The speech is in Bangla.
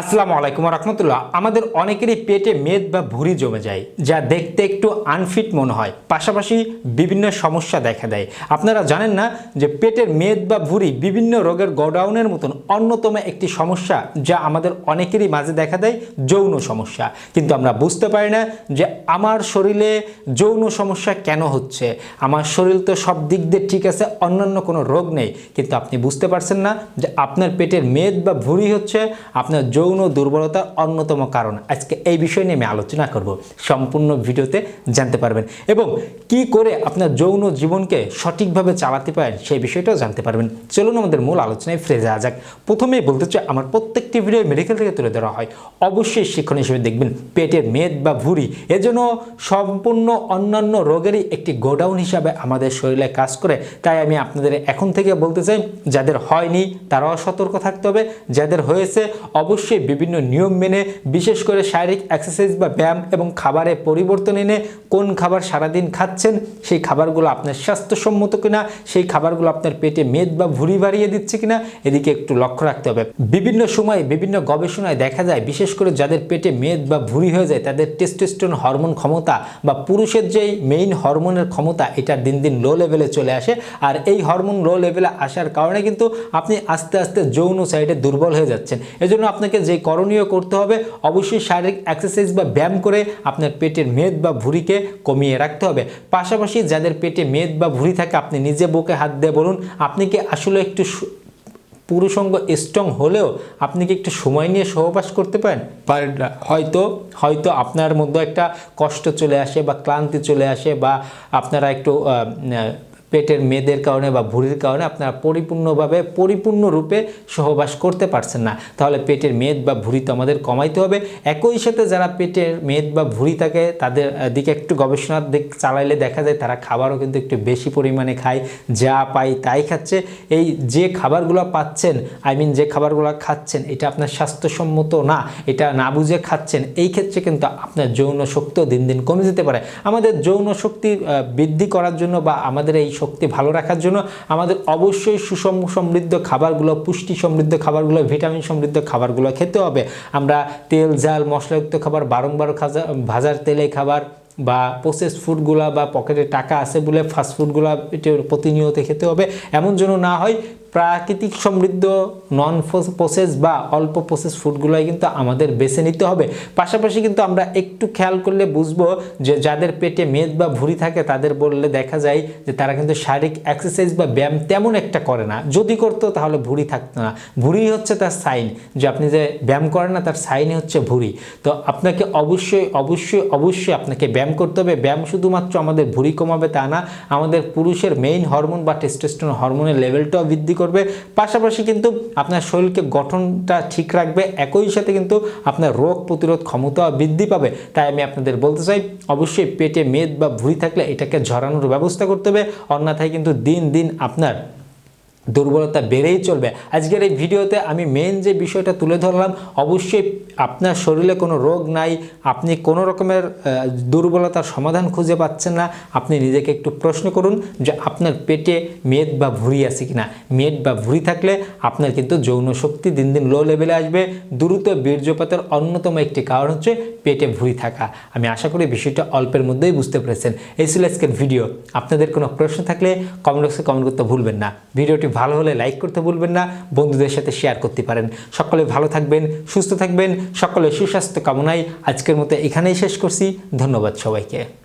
আসসালামু আলাইকুম রহমতুল্লাহ। আমাদের অনেকেরই পেটে মেদ বা ভুঁড়ি জমে যায়, যা দেখতে একটু আনফিট মনে হয়। পাশাপাশি বিভিন্ন সমস্যা দেখা দেয়। আপনারা জানেন না যে পেটের মেদ বা ভুঁড়ি বিভিন্ন রোগের গোডাউনের মতন অন্যতম একটি সমস্যা, যা আমাদের অনেকেরই মাঝে দেখা দেয়, যৌন সমস্যা। কিন্তু আমরা বুঝতে পারি না যে আমার শরীরে যৌন সমস্যা কেন হচ্ছে। আমার শরীর তো সব দিক দিয়ে ঠিক আছে, অন্যান্য কোনো রোগ নেই। কিন্তু আপনি বুঝতে পারছেন না যে আপনার পেটের মেদ বা ভুঁড়ি হচ্ছে, আপনার যৌন দুর্বলতার অন্যতম কারণ। আজকে এই বিষয় নিয়ে আমি আলোচনা করব। সম্পূর্ণ ভিডিওতে জানতে পারবেন। এবং কি করে আপনার যৌন জীবনকে সঠিকভাবে চালাতে পারেন, সেই বিষয়টাও জানতে পারবেন। চলুন আমাদের মূল আলোচনায় ফিরে যাওয়া যাক। প্রথমেই বলতে চাই, আমার প্রত্যেকটি ভিডিও মেডিকেল থেকে তুলে ধরা হয়। অবশ্যই শিক্ষণ হিসেবে দেখবেন, পেটের মেদ বা ভুঁড়ি, এজন্য সম্পূর্ণ অন্যান্য রোগেরই একটি গোডাউন হিসাবে আমাদের শরীরে কাজ করে। তাই আমি আপনাদের এখন থেকে বলতে চাই, যাদের হয়নি তারাও সতর্ক থাকতে হবে, যাদের হয়েছে, অবশ্যই বিভিন্ন নিয়ম মেনে, বিশেষ করে শারীরিক এক্সারসাইজ বা ব্যায়াম এবং খাবারে পরিবর্তন এনে কোন খাবার সারাদিন খাচ্ছেন, সেই খাবারগুলো আপনার স্বাস্থ্যসম্মত কিনা, সেই খাবারগুলো আপনার পেটে মেদ বা ভুঁড়ি বাড়িয়ে দিচ্ছে কিনা, এদিকে একটু লক্ষ্য রাখতে হবে। বিভিন্ন সময় বিভিন্ন গবেষণায় দেখা যায়, বিশেষ করে যাদের পেটে মেদ বা ভুঁড়ি হয়ে যায়, তাদের টেস্টোস্টেরন হরমোন ক্ষমতা বা পুরুষের যেই মেইন হরমোনের ক্ষমতা, এটা দিন দিন লো লেভেলে চলে আসে। আর এই হরমোন লো লেভেলে আসার কারণে কিন্তু আপনি আস্তে আস্তে যৌন সাইডে দুর্বল হয়ে যাচ্ছেন। এজন্য আপনাকে যে করণীয় করতে হবে অবশ্যই শারীরিক এক্সারসাইজ বা ব্যায়াম করে আপনার পেটের মেদ বা ভুঁড়িকে কমিয়ে রাখতে হবে। পাশাপাশি যাদের পেটে মেদ বা ভুঁড়ি থাকে আপনি নিজে বুকে হাত দিয়ে বলুন আপনি কি আসলে একটু পুরুষঙ্গ স্ট্রং হলেও আপনি কি একটু সময় নিয়ে সহবাস করতে পারেন? পারেন না। হয়তো হয়তো আপনার মধ্যে একটা কষ্ট চলে আসে বা ক্লান্তি চলে আসে বা আপনারা একটু পেটের মেদের কারণে বা ভুঁড়ির কারণে আপনারা পরিপূর্ণভাবে, পরিপূর্ণরূপে সহবাস করতে পারছেন না। তাহলে পেটের মেদ বা ভুঁড়ি তো আমাদের কমাইতে হবে। একই সাথে যারা পেটের মেদ বা ভুঁড়ি থাকে, তাদের দিকে একটু গবেষণার দিক চালাইলে দেখা যায় তারা খাবারও কিন্তু একটু বেশি পরিমাণে খায়, যা পাই তাই খাচ্ছে। এই যে খাবারগুলো পাচ্ছেন, আই মিন যে খাবারগুলো খাচ্ছেন, এটা আপনার স্বাস্থ্যসম্মত না, এটা না বুঝে খাচ্ছেন, এই ক্ষেত্রে কিন্তু আপনার যৌন শক্তিও দিন দিন কমে যেতে পারে। আমাদের যৌন শক্তি বৃদ্ধি করার জন্য বা আমাদের এই শক্তি ভালো রাখার জন্য আমাদের অবশ্যই সুষম সমৃদ্ধ খাবারগুলো, পুষ্টি সমৃদ্ধ খাবারগুলো, ভিটামিন সমৃদ্ধ খাবারগুলো খেতে হবে। আমরা তেল ঝাল মশলাযুক্ত খাবার, বারংবার খাজা, ভাজার তেলে খাবার বা প্রসেস ফুডগুলা বা পকেটে টাকা আছে বলে ফাস্ট ফুডগুলো এটা প্রতিনিয়ত খেতে হবে। এমন যেন না হয় প্রাকৃতিক সমৃদ্ধ নন প্রসেস বা অল্প প্রসেস ফুডগুলোই কিন্তু আমাদের বেছে নিতে হবে। পাশাপাশি কিন্তু আমরা একটু খেয়াল করলে বুঝব যে যাদের পেটে মেদ বা ভুঁড়ি থাকে তাদের বললে দেখা যায় যে তারা কিন্তু শারীরিক এক্সারসাইজ বা ব্যায়াম তেমন একটা করে না। যদি করতো তাহলে ভুঁড়ি থাকতো না। ভুঁড়ি হচ্ছে তার সাইন যে আপনি যে ব্যায়াম করেন না তার সাইনই হচ্ছে ভুঁড়ি। তো আপনাকে অবশ্যই অবশ্যই অবশ্যই আপনাকে ব্যায়াম করতে হবে। ব্যায়াম শুধুমাত্র আমাদের ভুঁড়ি কমাবে তা না, আমাদের পুরুষের মেইন হরমোন বা টেস্টোস্টেরন হরমোনের লেভেলটাও বৃদ্ধি করবে। পাশাপাশি কিন্তু আপনার শরীরকে গঠনটা ঠিক রাখবে, একই সাথে কিন্তু আপনার রোগ প্রতিরোধ ক্ষমতা বৃদ্ধি পাবে। তাই আমি আপনাদের বলতে চাই, অবশ্যই পেটে মেদ বা ভুঁড়ি থাকলে এটাকে ঝরানোর ব্যবস্থা করতে হবে। অন্যথায় কিন্তু দিন দিন আপনার দুর্বলতা বেড়েই চলবে। আজকের এই ভিডিওতে আমি মেন যে বিষয়টা তুলে ধরলাম, অবশ্যই আপনার শরীরে কোনো রোগ নাই, আপনি কোনো রকমের দুর্বলতার সমাধান খুঁজে পাচ্ছেন না, আপনি নিজেকে একটু প্রশ্ন করুন যে আপনার পেটে মেদ বা ভুঁড়ি আছে কিনা। মেদ বা ভুঁড়ি থাকলে আপনার কিন্তু যৌন শক্তি দিন দিন লো লেভেলে আসবে। দ্রুত বীর্যপাতের অন্যতম একটি কারণ হচ্ছে পেটে ভুঁড়ি থাকা। আমি আশা করি বিষয়টা অল্পের মধ্যেই বুঝতে পেরেছেন। এই ছিল আজকের ভিডিও। আপনাদের কোনো প্রশ্ন থাকলে কমেন্ট বক্সে কমেন্ট করতে ভুলবেন না। ভিডিওটি ভালো হলে লাইক করতে ভুলবেন না, বন্ধুদের সাথে শেয়ার করতে পারেন। সকলে ভালো থাকবেন, সুস্থ থাকবেন সকলে সুস্বাস্থ্য কামনায় আজকের মতো এখানেই শেষ করছি। ধন্যবাদ সবাইকে।